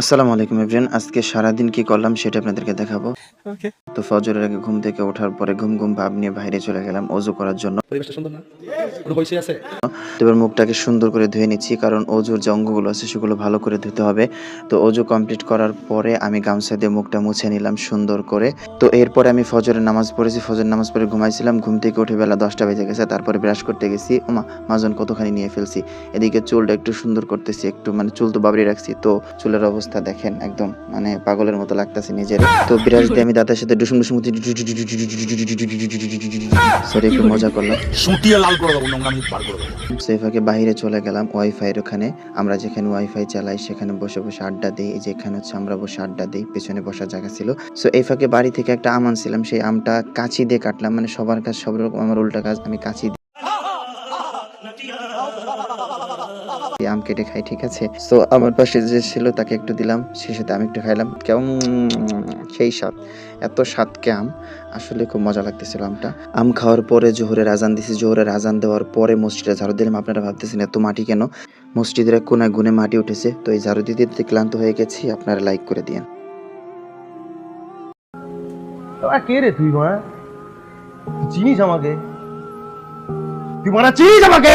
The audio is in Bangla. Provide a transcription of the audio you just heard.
আসসালামু আলাইকুম এভরিয়ান আজকে সারাদিন কি করলাম সেটা আপনাদেরকে দেখাবো। ওকে তো ফজরের আগে ঘুম থেকে ওঠার পরে ঘুম ঘুম ভাব নিয়ে বাইরে চলে গেলাম অজু করার জন্য। পরিবেশটা সুন্দর না? আছে? এবার মুখটাকে সুন্দর করে ধুয়ে নিচ্ছি কারণ অজুর যে অঙ্গগুলো আছে সেগুলো ভালো করে ধুতে হবে। তো অজু কমপ্লিট করার পরে আমি গামছা দিয়ে মুখটা মুছে নিলাম সুন্দর করে। তো এরপরে আমি ফজরের নামাজ পড়েছি ফজর নামাজ পড়ে ঘুমাইছিলাম ঘুম থেকে উঠে বেলা দশটা বেজে গেছে তারপরে ব্রাশ করতে গেছি। ওমা মাজন কতখানি নিয়ে ফেলছি। এদিকে চুলটা একটু সুন্দর করতেছি একটু মানে চুল তো বাবরি রাখছি তো চুলের অবস্থা দেখেন একদম মানে পাগলের মতো লাগতেছে নিজের। তো ব্রাশ দিয়ে আমি দাঁতের সাথে ডুসুম ডুসুম সরি একটু মজা করলাম। সুটিয়ে লাল করে দেবো নোংরা আমি বার করে দেবো। সেফাকে বাইরে চলে গেলাম ওয়াইফাইয়ের ওখানে। আমরা যেখানে ওয়াইফাই চালাই সেখানে বসে বসে আড্ডা দিই। এই যে এখানে হচ্ছে আমরা বসে আড্ডা দিই পেছনে বসার জায়গা ছিল। সো এই ফাঁকে বাড়ি থেকে একটা আম আনছিলাম সেই আমটা কাঁচি দিয়ে কাটলাম। মানে সবার কাজ সব রকম আমার উল্টা কাজ আমি কাঁচি আম কেটে খাই ঠিক আছে? তো আমার পাশে যে ছিল তাকে একটু দিলাম। সে সাথে আমি একটু খাইলাম। কেমন? সেই স্বাদ। এত স্বাদকে আম। আসলে খুব মজা লাগতেছিল আমটা। আম খাওয়ার পরে জোহরের আজান দিছি। জোহরের আজান দেওয়ার পরে মসজিদে ঝাড়ু দিলাম। আপনারা ভাবতেছেন এত মাটি কেন? মসজিদের এক কোনায় গুনে মাটি উঠেছে। তো এই ঝাড়ু দিতে দিতে ক্লান্ত হয়ে গেছি। আপনারা লাইক করে দিন তোরা কে রে তুই মারা চিনিস আমাকে? তুই মারা চিনিস আমাকে?